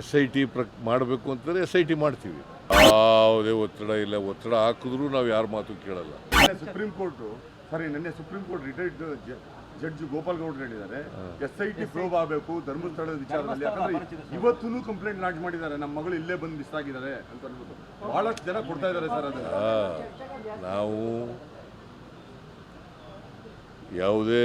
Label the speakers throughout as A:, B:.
A: S I T ಪ್ರ ಮಾಡಬೇಕು ಅಂತಂದರೆ ಎಸ್ ಐ ಟಿ ಮಾಡ್ತೀವಿ. ಯಾವುದೇ ಒತ್ತಡ ಇಲ್ಲ. ಒತ್ತಡ ಹಾಕಿದ್ರೂ ನಾವು ಯಾರ ಮಾತು ಕೇಳಲ್ಲ.
B: ಸುಪ್ರೀಂ ಕೋರ್ಟ್ ಸರಿ ನಿನ್ನೆ supreme court retired judge Gopal ಗೌಡ್ರು ಹೇಳಿದ್ದಾರೆ. ಎಸ್ ಐ ಟಿ ಪ್ರೋಬ್ ಆಗಬೇಕು ಧರ್ಮಸ್ಥಳದ ವಿಚಾರದಲ್ಲಿ. ಯಾಕಂದ್ರೆ ಇವತ್ತೂ ಕಂಪ್ಲೇಂಟ್ ಲಾಂಚ್ ಮಾಡಿದ್ದಾರೆ. ನಮ್ಮ ಮಗಳು ಇಲ್ಲೇ ಬಂದು ಮಿಸ್ ಆಗಿದ್ದಾರೆ ಅಂತ ಅನ್ಬಿಟ್ಟು. ಬಹಳಷ್ಟು ಜನ ಕೊಡ್ತಾ ಇದ್ದಾರೆ ಸರ್ ಅದನ್ನ.
A: ನಾವು ಯಾವುದೇ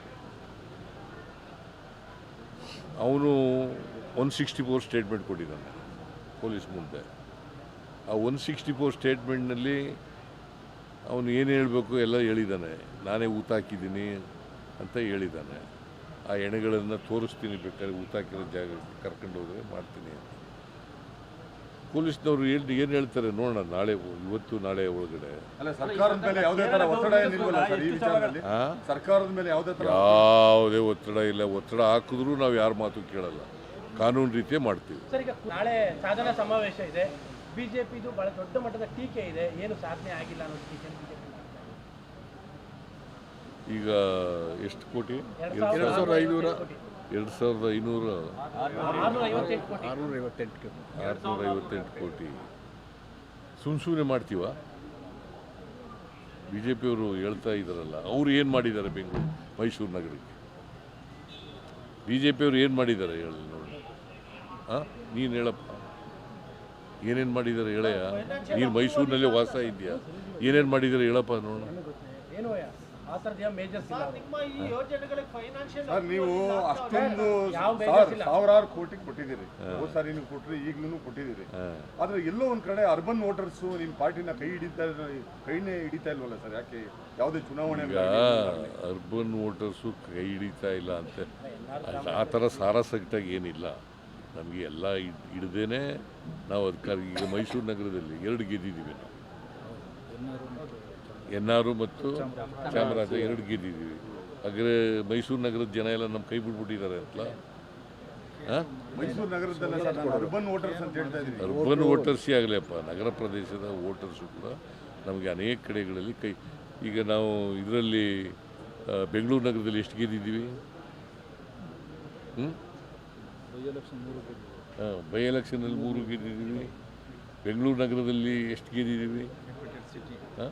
A: ಅವನು ಒನ್ ಸಿಕ್ಸ್ಟಿ ಫೋರ್ ಸ್ಟೇಟ್ಮೆಂಟ್ ಕೊಟ್ಟಿದ್ದಾನೆ, ಪೊಲೀಸ್ ಮುಂದೆ. ಆ ಒನ್ ಸಿಕ್ಸ್ಟಿ ಫೋರ್ ಸ್ಟೇಟ್ಮೆಂಟ್ನಲ್ಲಿ ಅವನು ಏನು ಹೇಳಬೇಕು ಎಲ್ಲ ಹೇಳಿದ್ದಾನೆ ನಾನೇ ಊತ ಹಾಕಿದ್ದೀನಿ ಅಂತ ಹೇಳಿದ್ದಾನೆ ಆ ಎಣೆಗಳನ್ನು ತೋರಿಸ್ತೀನಿ ಬೇಕಾದ್ರೆ ಊತ ಹಾಕಿರೋ ಜಾಗ ಕರ್ಕೊಂಡು ಹೋದರೆ ಮಾಡ್ತೀನಿ ಅಂತ. ಪೊಲೀಸ್ನವರು ಏನು ಏನು ಹೇಳ್ತಾರೆ ನೋಡೋಣ ನಾಳೆ ಇವತ್ತು ನಾಳೆ ಒಳಗಡೆ.
B: ಅಲ್ಲ ಸರ್ಕಾರದ ಮೇಲೆ ಯಾವುದೇ ತರ ಒತ್ತಡ ಏನಿಲ್ವಲ್ಲ ಸರ್ ಈ ವಿಚಾರದಲ್ಲಿ?
A: ಆ?
B: ಸರ್ಕಾರದ ಮೇಲೆ ಯಾವುದೇ ತರ
A: ಯಾವುದೇ ಒತ್ತಡ ಇಲ್ಲ. ಒತ್ತಡ ಹಾಕಿದ್ರೂ ನಾವು ಯಾರ ಮಾತು ಕೇಳಲ್ಲ. ಕಾನೂನು ರೀತಿಯೇ ಮಾಡ್ತೀವಿ.
C: ಸರ್ ಈಗ ನಾಳೆ ಸಾಧನಾ ಸಮಾವೇಶ ಇದೆ. ಬಿಜೆಪಿದು ಬಹಳ ದೊಡ್ಡ ಮಟ್ಟದ ಟೀಕೆ ಇದೆ. ಏನು ಸಾಧನೆ ಆಗಿಲ್ಲ ಅನ್ನೋ ಟೀಕೆ ಬಿಜೆಪಿ
A: ಈಗ ಎಷ್ಟು ಕೋಟಿ?
C: ಎರಡ್
A: ಎರಡು
C: ಸಾವಿರದ ಐನೂರ
A: ಎರಡು ಸಾವಿರದ ಐನೂರ
C: ಆರ್ನೂರ ಐವತ್ತೆಂಟು ಕೋಟಿ
A: ಆರುನೂರ ಐವತ್ತೆಂಟು ಕೋಟಿ. ಸುಮ್ ಸುಮ್ಮನೆ ಮಾಡ್ತೀವ? ಬಿ ಜೆ ಪಿಯವರು ಹೇಳ್ತಾ ಇದ್ದಾರಲ್ಲ ಅವ್ರು ಏನು ಮಾಡಿದ್ದಾರೆ ಬೆಂಗಳೂರು ಮೈಸೂರು ನಗರಕ್ಕೆ? ಬಿ ಜೆ ಪಿಯವರು ಏನು ಮಾಡಿದ್ದಾರೆ ಹೇಳಿ ನೋಡಿ. ಹಾಂ ನೀನು ಹೇಳಪ್ಪ. ಏನೇನು ಮಾಡಿದ್ದಾರೆ ಹೇಳಯ್ಯ? ನೀನು ಮೈಸೂರಿನಲ್ಲೇ ವಾಸ ಇದೆಯಾ ಏನೇನು ಮಾಡಿದ್ದಾರೆ ಹೇಳಪ್ಪ ನೋಡೋಣ
B: ಸರ್ ನೀವು ಅಷ್ಟೊಂದು ಸಾವಿರಾರು ಕೋಟಿ ಕೊಟ್ಟಿದ್ದೀರಿ. ಹೋದ ಸಾರಿ ನೀವು ಕೊಟ್ರಿ ಈಗಲೂ ಕೊಟ್ಟಿದ್ದೀರಿ.
A: ಹಾಂ.
B: ಆದ್ರೆ ಎಲ್ಲೋ ಒಂದ್ ಕಡೆ ಅರ್ಬನ್ ವೋಟರ್ಸ್ ನಿಮ್ ಪಾರ್ಟಿನ ಕೈ ಹಿಡಿತಾ ಕೈನೇ ಹಿಡಿತಾ ಇಲ್ವಲ್ಲ ಸರ್? ಯಾಕೆ ಯಾವುದೇ ಚುನಾವಣೆ
A: ಅರ್ಬನ್ ವೋಟರ್ಸು ಕೈ ಹಿಡಿತಾ ಇಲ್ಲ ಅಂತ. ಆ ಥರ ಸಾರಾಸಗಟಾಗಿ ಏನಿಲ್ಲ. ನಮಗೆ ಎಲ್ಲ ಹಿಡ್ದೇನೆ ನಾವು ಅದಕ್ಕಾಗಿ ಈಗ ಮೈಸೂರು ನಗರದಲ್ಲಿ ಎರಡು ಗೆದ್ದಿದ್ದೀವಿ ನಾವು. ಎನ್ ಆರು ಮತ್ತು ಚಾಮರಾಜ ಎರಡು ಗೆದ್ದಿದ್ದೀವಿ. ಹಾಗೆ ಮೈಸೂರು ನಗರದ ಜನ ಎಲ್ಲ ನಮ್ಮ ಕೈ ಬಿಟ್ಬಿಟ್ಟಿದ್ದಾರೆ ಅಂತಲ್ಲ? ಹಾಂ?
B: ಅರ್ಬನ್ ವೋಟರ್ಸ್ ಅಂತ
A: ಅರ್ಬನ್ ವೋಟರ್ಸೇ ಆಗಲಿಯಪ್ಪ ನಗರ ಪ್ರದೇಶದ ವೋಟರ್ಸು ಕೂಡ ನಮಗೆ ಅನೇಕ ಕಡೆಗಳಲ್ಲಿ ಕೈ ಈಗ ನಾವು ಇದರಲ್ಲಿ ಬೆಂಗಳೂರು ನಗರದಲ್ಲಿ ಎಷ್ಟು ಗೆದ್ದಿದ್ದೀವಿ? ಹ್ಞೂ ಬೈ ಎಲೆಕ್ಷನಲ್ಲಿ ಮೂರು ಗೆದ್ದಿದ್ದೀವಿ. ಬೆಂಗಳೂರು ನಗರದಲ್ಲಿ ಎಷ್ಟು ಗೆದ್ದಿದ್ದೀವಿ? ಹಾಂ?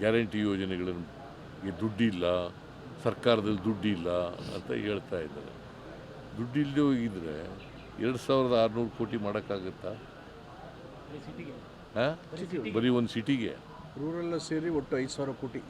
A: ಗ್ಯಾರಂಟಿ ಯೋಜನೆಗಳನ್ನು ದುಡ್ಡಿಲ್ಲ ಸರ್ಕಾರದಲ್ಲಿ ದುಡ್ಡಿಲ್ಲ ಅಂತ ಹೇಳ್ತಾ ಇದ್ದಾರೆ. ದುಡ್ಡಿಲ್ಲದೆ ಹೋಗಿದ್ರೆ ಎರಡು ಸಾವಿರದ ಆರುನೂರು ಕೋಟಿ ಮಾಡೋಕ್ಕಾಗತ್ತಾ?
C: ಸಿಟಿಗೆ
A: ಹಾಂ? ಬರೀ ಒಂದು ಸಿಟಿಗೆ
D: ರೂರಲ್ ಸೇರಿ ಒಟ್ಟು ಐದು ಸಾವಿರ ಕೋಟಿ.